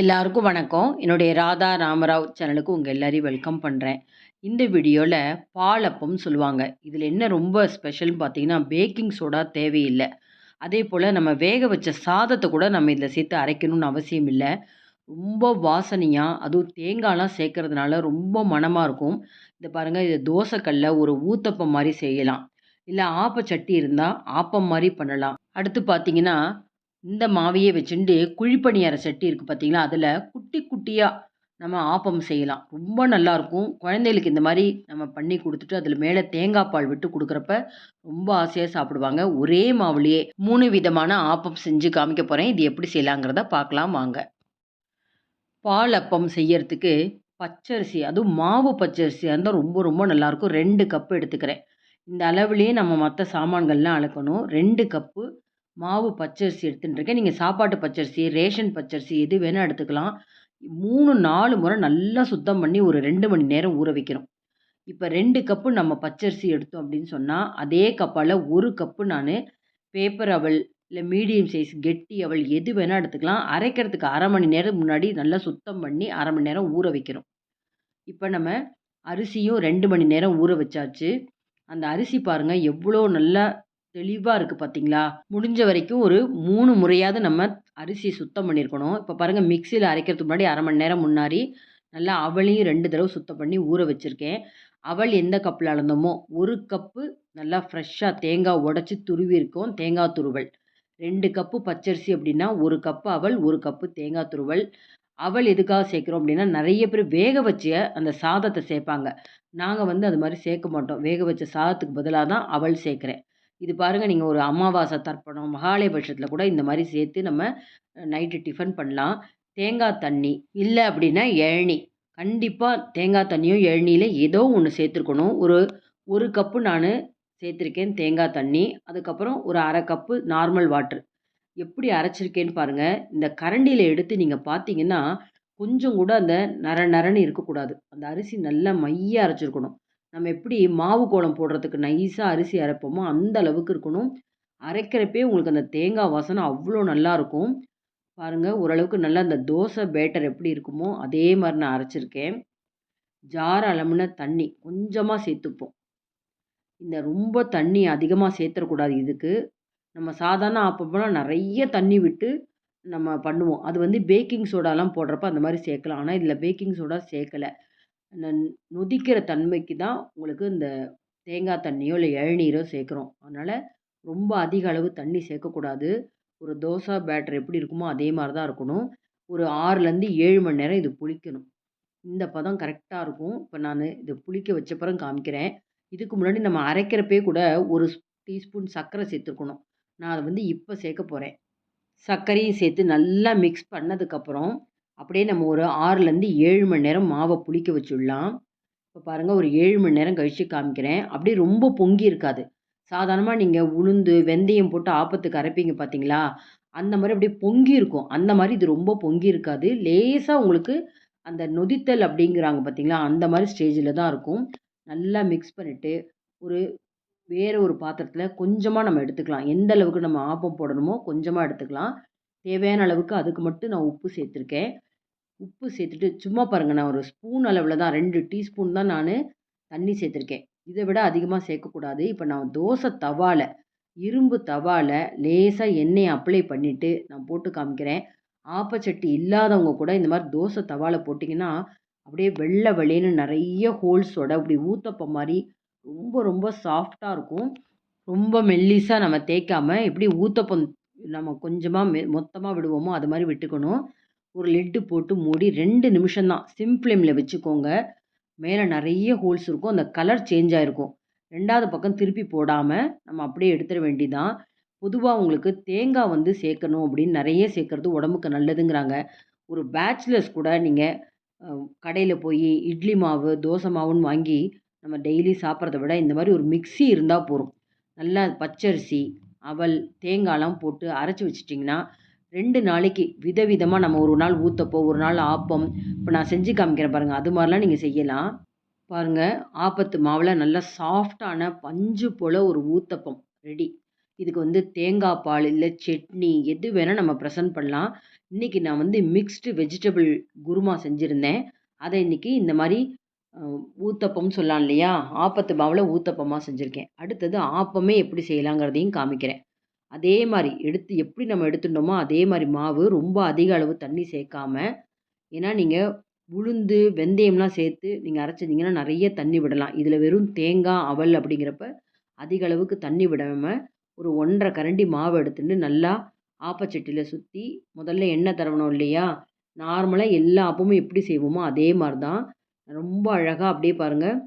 எல்லாருக்கும் வணக்கம். என்னுடைய ராதா ராமராவ் சேனலுக்கு உங்கள் எல்லாரையும் வெல்கம் பண்ணுறேன் இந்த வீடியோவில் பாலப்பம் சொல்லுவாங்க. இதில் என்ன ரொம்ப ஸ்பெஷல்னு பார்த்தீங்கன்னா பேக்கிங் சோடா தேவையில்லை. அதே போல் நம்ம வேக வச்ச சாதத்தை கூட நம்ம இதில் சேர்த்து அரைக்கணும்னு அவசியம் இல்லை. ரொம்ப வாசனையாக அதுவும் தேங்காய்லாம் சேர்க்கறதுனால ரொம்ப மணமாக இருக்கும். இதை பாருங்கள் இது தோசைக்கல்ல ஒரு ஊத்தப்பம் மாதிரி செய்யலாம். இல்லை ஆப்பச்சட்டி இருந்தால் ஆப்பம் மாதிரி பண்ணலாம். அடுத்து பார்த்தீங்கன்னா இந்த மாவையே வச்சுட்டு குழிப்பணியார சட்டி இருக்குது பார்த்தீங்களா அதில் குட்டி குட்டியாக நம்ம ஆப்பம் செய்யலாம். ரொம்ப நல்லாயிருக்கும் குழந்தைகளுக்கு இந்த மாதிரி நம்ம பண்ணி கொடுத்துட்டு அதில் மேலே தேங்காய் பால் விட்டு கொடுக்குறப்ப ரொம்ப ஆசையாக சாப்பிடுவாங்க. ஒரே மாவுலேயே மூணு விதமான ஆப்பம் செஞ்சு காமிக்க போகிறேன் இது எப்படி செய்யலாங்கிறத பார்க்கலாம் வாங்க. பால் அப்பம் செய்யறதுக்கு பச்சரிசி அதுவும் மாவு பச்சரிசியாக இருந்தால் ரொம்ப ரொம்ப நல்லாயிருக்கும் ரெண்டு கப்பு எடுத்துக்கிறேன். இந்த அளவுலேயே நம்ம மற்ற சாமான்கள்லாம் அளக்கணும். ரெண்டு கப்பு மாவு பச்சரிசி எடுத்துட்டுருக்கேன். நீங்கள் சாப்பாட்டு பச்சரிசி ரேஷன் பச்சரிசி எது வேணால் எடுத்துக்கலாம். மூணு நாலு முறை நல்லா சுத்தம் பண்ணி ஒரு ரெண்டு மணி நேரம் ஊற வைக்கணும். இப்போ ரெண்டு கப்பு நம்ம பச்சரிசி எடுத்தோம் அப்படின்னு சொன்னால் அதே கப்பால் ஒரு கப்பு நான் பேப்பர் அவல் இல்லை மீடியம் சைஸ் கெட்டி அவல் எது வேணால் எடுத்துக்கலாம். அரைக்கிறதுக்கு அரை மணி நேரம் முன்னாடி நல்லா சுத்தம் பண்ணி அரை மணி நேரம் ஊற வைக்கணும். இப்போ நம்ம அரிசியும் ரெண்டு மணி நேரம் ஊற வச்சாச்சு. அந்த அரிசி பாருங்கள் எவ்வளோ நல்லா தெளிவாக இருக்குது பார்த்தீங்களா முடிஞ்ச வரைக்கும் ஒரு மூணு முறையாவது நம்ம அரிசி சுத்தம் பண்ணியிருக்கணும் இப்போ பாருங்கள் மிக்சியில் அரைக்கிறதுக்கு முன்னாடி அரை மணி நேரம் முன்னாடி நல்லா அவளையும் ரெண்டு தடவை சுத்தம் பண்ணி ஊற வச்சுருக்கேன். அவள் எந்த கப்பில் அளந்தோமோ ஒரு கப்பு நல்லா ஃப்ரெஷ்ஷாக தேங்காய் உடச்சி துருவி இருக்கும் தேங்காய் துருவல். ரெண்டு கப்பு பச்சரிசி அப்படின்னா ஒரு கப்பு அவள் ஒரு கப்பு தேங்காய் துருவல். அவள் எதுக்காக சேர்க்குறோம் அப்படின்னா நிறைய பேர் வேக வச்ச அந்த சாதத்தை சேர்ப்பாங்க. நாங்கள் வந்து அது மாதிரி சேர்க்க மாட்டோம். வேக வச்ச சாதத்துக்கு பதிலாக தான் அவள் சேர்க்குறேன். இது பாருங்கள் நீங்கள் ஒரு அமாவாசை தர்ப்பணம் மகாலயபட்சத்தில் கூட இந்த மாதிரி சேர்த்து நம்ம நைட்டு டிஃபன் பண்ணலாம். தேங்காய் தண்ணி இல்லை அப்படின்னா இளநி கண்டிப்பாக தேங்காய் தண்ணியும் இளநியில் ஏதோ ஒன்று சேர்த்துருக்கணும். ஒரு ஒரு கப்பு நான் சேர்த்துருக்கேன் தேங்காய் தண்ணி. அதுக்கப்புறம் ஒரு அரை கப்பு நார்மல் வாட்ரு எப்படி அரைச்சிருக்கேன்னு பாருங்கள் இந்த கரண்டியில் எடுத்து நீங்கள் பார்த்தீங்கன்னா கொஞ்சம் கூட அந்த நர நரன்னு இருக்கக்கூடாது. அந்த அரிசி நல்லா மைய அரைச்சிருக்கணும். நம்ம எப்படி மாவு கோலம் போடுறதுக்கு நைஸாக அரிசி அரைப்போமோ அந்த அளவுக்கு இருக்கணும். அரைக்கிறப்பே உங்களுக்கு அந்த தேங்காய் வாசனை அவ்வளோ நல்லாயிருக்கும் பாருங்கள் ஓரளவுக்கு நல்லா அந்த தோசை பேட்டர் எப்படி இருக்குமோ அதே மாதிரி நான் அரைச்சிருக்கேன். ஜார் அளமுன தண்ணி கொஞ்சமாக சேர்த்துப்போம். இந்த ரொம்ப தண்ணி அதிகமாக சேர்த்துடக்கூடாது இதுக்கு. நம்ம சாதாரண ஆப்பப்போலாம் நிறைய தண்ணி விட்டு நம்ம பண்ணுவோம். அது வந்து பேக்கிங் சோடாலாம் போடுறப்ப அந்த மாதிரி சேர்க்கலாம். ஆனால் இதில் பேக்கிங் சோடா சேர்க்கலை. நொதிக்கிற தன்மைக்கு தான் உங்களுக்கு இந்த தேங்காய் தண்ணியோ இல்லை இளநீரோ சேர்க்குறோம். அதனால் ரொம்ப அதிக அளவு தண்ணி சேர்க்கக்கூடாது. ஒரு தோசை பேட்டர் எப்படி இருக்குமோ அதே மாதிரி தான் இருக்கணும். ஒரு ஆறுலேருந்து ஏழு மணி நேரம் இது புளிக்கணும். இந்த பதம் கரெக்டாக இருக்கும். இப்போ நான் இதை புளிக்க வச்சப்பறம் காமிக்கிறேன். இதுக்கு முன்னாடி நம்ம அரைக்கிறப்பே கூட ஒரு டீஸ்பூன் சர்க்கரை சேர்த்துருக்கணும். நான் அதை வந்து இப்போ சேர்க்க போகிறேன் சர்க்கரையும் சேர்த்து நல்லா மிக்ஸ் பண்ணதுக்கப்புறம் அப்படியே நம்ம ஒரு ஆறுலேருந்து ஏழு மணி நேரம் மாவை புளிக்க வச்சுடலாம். இப்போ பாருங்கள் ஒரு ஏழு மணி நேரம் கழித்து காமிக்கிறேன். அப்படியே ரொம்ப பொங்கி இருக்காது. சாதாரணமாக நீங்கள் உளுந்து வெந்தயம் போட்டு ஆப்பத்துக்கு அரைப்பீங்க பார்த்தீங்களா அந்த மாதிரி அப்படியே பொங்கி இருக்கும். அந்த மாதிரி இது ரொம்ப பொங்கி இருக்காது. லேசாக உங்களுக்கு அந்த நொதித்தல் அப்படிங்கிறாங்க பார்த்தீங்களா அந்த மாதிரி ஸ்டேஜில் தான் இருக்கும். நல்லா மிக்ஸ் பண்ணிவிட்டு ஒரு வேறு ஒரு பாத்திரத்தில் கொஞ்சமாக நம்ம எடுத்துக்கலாம். எந்த அளவுக்கு நம்ம ஆப்பம் போடணுமோ கொஞ்சமாக எடுத்துக்கலாம். தேவையான அளவுக்கு அதுக்கு மட்டும் நான் உப்பு சேர்த்துருக்கேன். உப்பு சேர்த்துட்டு சும்மா பாருங்கள் நான் ஒரு ஸ்பூன் அளவில் தான் ரெண்டு டீஸ்பூன் தான் நான் தண்ணி சேர்த்துருக்கேன். இதை விட அதிகமாக சேர்க்கக்கூடாது. இப்போ நான் தோசை தவாவில் இரும்பு தவாவில் லேசாக எண்ணெயை அப்ளை பண்ணிவிட்டு நான் போட்டு காமிக்கிறேன். ஆப்பச்சட்டி இல்லாதவங்க கூட இந்த மாதிரி தோசை தவாவில் போட்டிங்கன்னா அப்படியே வெள்ளை வெளியேன்னு நிறைய ஹோல்ஸோட அப்படி ஊத்தப்பம் மாதிரி ரொம்ப ரொம்ப சாஃப்டாக இருக்கும். ரொம்ப மெல்லிஸாக நம்ம தேய்க்காமல் எப்படி ஊத்தப்பம் நம்ம கொஞ்சமாக மெ மொத்தமாக விடுவோமோ அது மாதிரி விட்டுக்கணும். ஒரு லெட்டு போட்டு மூடி ரெண்டு நிமிஷம் தான். சிம் ஃப்ளேமில் வச்சுக்கோங்க. மேலே நிறைய ஹோல்ஸ் இருக்கும். அந்த கலர் சேஞ்ச் ஆகிருக்கும் ரெண்டாவது பக்கம் திருப்பி போடாமல் நம்ம அப்படியே எடுத்துட வேண்டிதான். பொதுவாக உங்களுக்கு தேங்காய் வந்து சேர்க்கணும் அப்படின்னு நிறைய சேர்க்குறது உடம்புக்கு நல்லதுங்கிறாங்க. ஒரு பேச்சுலர்ஸ் கூட நீங்கள் கடையில் போய் இட்லி மாவு தோசை மாவுன்னு வாங்கி நம்ம டெய்லி சாப்பிட்றத விட இந்த மாதிரி ஒரு மிக்சி இருந்தால் போதும். நல்லா பச்சரிசி அவல் தேங்காய்லாம் போட்டு அரைச்சி வச்சிட்டிங்கன்னா ரெண்டு நாளைக்கு விதவிதமாக நம்ம ஒரு நாள் ஊத்தப்போ ஒரு நாள் ஆப்பம் இப்போ நான் செஞ்சு காமிக்கிறேன் பாருங்கள் அது மாதிரிலாம் நீங்கள் செய்யலாம். பாருங்கள் ஆப்பத்து மாவில் நல்லா சாஃப்டான பஞ்சு போல் ஒரு ஊத்தப்பம் ரெடி. இதுக்கு வந்து தேங்காய் பால் இல்லை சட்னி எது வேணால் நம்ம ப்ரெசன்ட் பண்ணலாம். இன்றைக்கி நான் வந்து மிக்ஸ்டு வெஜிடபிள் குருமா செஞ்சுருந்தேன். அதை இன்றைக்கி இந்த மாதிரி ஊத்தப்பம் சொல்லலாம் இல்லையா? ஆப்பத்து மாவில் ஊத்தப்பமாக செஞ்சுருக்கேன். அடுத்தது ஆப்பமே எப்படி செய்யலாங்கிறதையும் காமிக்கிறேன். அதே மாதிரி எடுத்து எப்படி நம்ம எடுத்துட்டோமோ அதே மாதிரி மாவு ரொம்ப அதிக அளவு தண்ணி சேர்க்காம ஏன்னா நீங்கள் உளுந்து வெந்தயம்லாம் சேர்த்து நீங்கள் அரைச்சிங்கன்னா நிறைய தண்ணி விடலாம். இதில் வெறும் தேங்காய் அவல் அப்படிங்கிறப்ப அதிக அளவுக்கு தண்ணி விடாமல் ஒரு ஒன்றரை கரண்டி மாவு எடுத்துட்டு நல்லா ஆப்பச்சட்டியில் சுற்றி முதல்ல எண்ணெய் தரவணும் இல்லையா? நார்மலாக எல்லா ஆப்பமும் எப்படி செய்வோமோ அதே மாதிரி தான் ரொம்ப அழகாக அப்படியே பாருங்கள்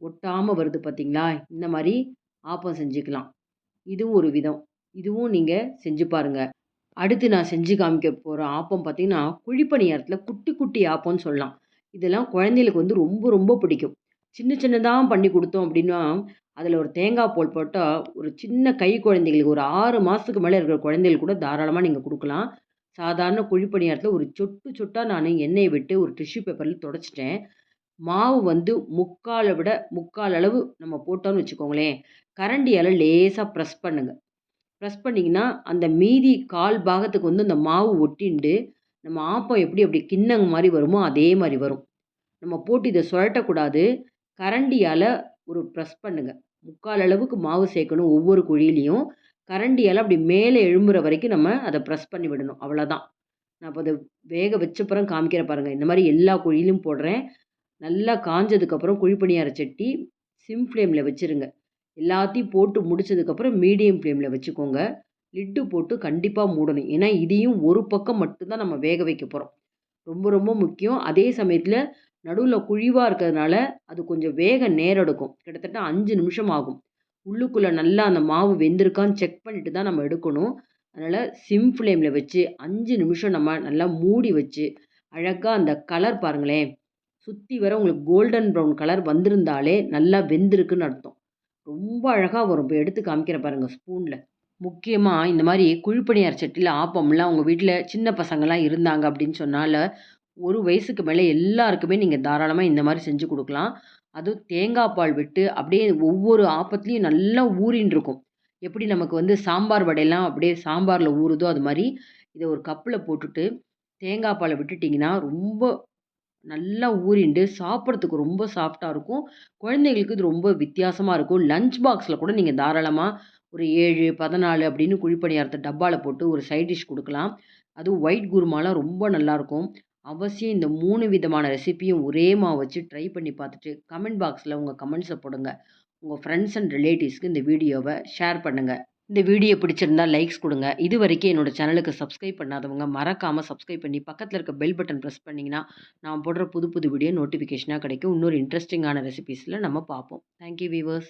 ஒட்டாமல் வருது பார்த்திங்களா இந்த மாதிரி ஆப்பம் செஞ்சுக்கலாம். இதுவும் ஒரு விதம். இதுவும் நீங்கள் செஞ்சு பாருங்கள் அடுத்து நான் செஞ்சு காமிக்க போகிற ஆப்பம் பார்த்திங்கன்னா குழிப்பணியாரத்தில் குட்டி குட்டி ஆப்பம்னு சொல்லலாம். இதெல்லாம் குழந்தைகளுக்கு வந்து ரொம்ப ரொம்ப பிடிக்கும். சின்ன சின்னதாக பண்ணி கொடுத்தோம் அப்படின்னா அதில் ஒரு தேங்காய் போல் போட்டால் ஒரு சின்ன கை குழந்தைகளுக்கு ஒரு ஆறு மாதத்துக்கு மேலே இருக்கிற குழந்தைகளுக்கு கூட தாராளமாக நீங்கள் கொடுக்கலாம். சாதாரண குழிப்பணியாரத்தில் ஒரு சொட்டு சொட்டாக நான் எண்ணெயை விட்டு ஒரு டிஷ்யூ பேப்பரில் தொடச்சிட்டேன். மாவு வந்து முக்காலை விட முக்கால் அளவு நம்ம போட்டோம்னு வச்சுக்கோங்களேன். கரண்டியால் லேசாக ப்ரெஸ் பண்ணுங்கள் ப்ரெஸ் பண்ணிங்கன்னா அந்த மீதி கால் பாகத்துக்கு வந்து அந்த மாவு ஒட்டிண்டு நம்ம ஆப்பம் எப்படி அப்படி கிண்ணங்க மாதிரி வருமோ அதே மாதிரி வரும். நம்ம போட்டு இதை சுழட்டக்கூடாது கரண்டியால் ஒரு ப்ரெஸ் பண்ணுங்கள் முக்கால் அளவுக்கு மாவு சேர்க்கணும் ஒவ்வொரு குழியிலையும். கரண்டியால் அப்படி மேலே எழும்புற வரைக்கும் நம்ம அதை ப்ரெஸ் பண்ணி விடணும். அவ்வளோதான் நான் இப்போ அதை வேக வச்சப்புறம் காமிக்கிற பாருங்கள் இந்த மாதிரி எல்லா குழியிலும் போடுறேன். நல்லா காஞ்சதுக்கப்புறம் குழிப்பணியார சட்டி சிம் ஃப்ளேமில் வச்சுருங்க. எல்லாத்தையும் போட்டு முடிச்சதுக்கப்புறம் மீடியம் ஃப்ளேமில் வச்சுக்கோங்க. லிட்டு போட்டு கண்டிப்பாக மூடணும். ஏன்னா இதையும் ஒரு பக்கம் மட்டும்தான் நம்ம வேக வைக்க போகிறோம் ரொம்ப ரொம்ப முக்கியம். அதே சமயத்தில் நடுவில் குழிவாக இருக்கிறதுனால அது கொஞ்சம் வேக நேரம் எடுக்கும். கிட்டத்தட்ட அஞ்சு நிமிஷம் ஆகும். உள்ளுக்குள்ளே நல்லா அந்த மாவு வெந்திருக்கான்னு செக் பண்ணிட்டு தான் நம்ம எடுக்கணும். அதனால் சிம் ஃப்ளேமில் வச்சு அஞ்சு நிமிஷம் நம்ம நல்லா மூடி வச்சு அழகாக அந்த கலர் பாருங்களேன். சுற்றி வர உங்களுக்கு கோல்டன் ப்ரௌன் கலர் வந்திருந்தாலே நல்லா வெந்திருக்குன்னு அர்த்தம். ரொம்ப அழகாக வரும். இப்போ எடுத்து காமிக்கிற பாருங்கள் ஸ்பூனில் முக்கியமாக இந்த மாதிரி குழிப்பணியார் சட்டியில் ஆப்பம்லாம் உங்கள் வீட்டில் சின்ன பசங்கள்லாம் இருந்தாங்க அப்படின்னு சொன்னால் ஒரு வயசுக்கு மேலே எல்லாருக்குமே நீங்கள் தாராளமாக இந்த மாதிரி செஞ்சு கொடுக்கலாம். அதுவும் தேங்காய் பால் விட்டு அப்படியே ஒவ்வொரு ஆப்பத்துலேயும் நல்லா ஊறின்னு இருக்கும் எப்படி நமக்கு வந்து சாம்பார் வடையெல்லாம் அப்படியே சாம்பாரில் ஊறுதோ அது மாதிரி இதை ஒரு கப்பில் போட்டுட்டு தேங்காய் பாலை விட்டுட்டிங்கன்னா ரொம்ப நல்லா ஊறிண்டு சாப்பிட்றதுக்கு ரொம்ப சாஃப்டாக இருக்கும். குழந்தைகளுக்கு இது ரொம்ப வித்தியாசமாக இருக்கும். லஞ்ச் பாக்ஸில் கூட நீங்கள் தாராளமாக ஒரு ஏழு பதினாலு அப்படின்னு குழிப்பணியாரத்தை டப்பாவில் போட்டு ஒரு சைட் டிஷ் கொடுக்கலாம். அதுவும் ஒயிட் குருமாலாம் ரொம்ப நல்லாயிருக்கும் அவசியம் இந்த மூணு விதமான ரெசிப்பியும் ஒரே மாவு வச்சு ட்ரை பண்ணி பார்த்துட்டு கமெண்ட் பாக்ஸில் உங்கள் கமெண்ட்ஸை போடுங்க. உங்கள் ஃப்ரெண்ட்ஸ் அண்ட் ரிலேட்டிவ்ஸ்க்கு இந்த வீடியோவை ஷேர் பண்ணுங்கள் இந்த வீடியோ பிடிச்சிருந்தா லைக்ஸ் கொடுங்க. இது வரைக்கும் என்னோடய சேனலுக்கு சப்ஸ்கிரைப் பண்ணாதவங்க மறக்காமல் சப்ஸ்கிரைப் பண்ணி பக்கத்தில் இருக்க பெல் பட்டன் ப்ரெஸ் பண்ணிங்கன்னா நான் போடுற புது புது வீடியோ நோட்டிஃபிகேஷனாக கிடைக்கும். இன்னொரு இன்ட்ரெஸ்டிங்கான ரெசிபீஸில் நம்ம பார்ப்போம். Thank you viewers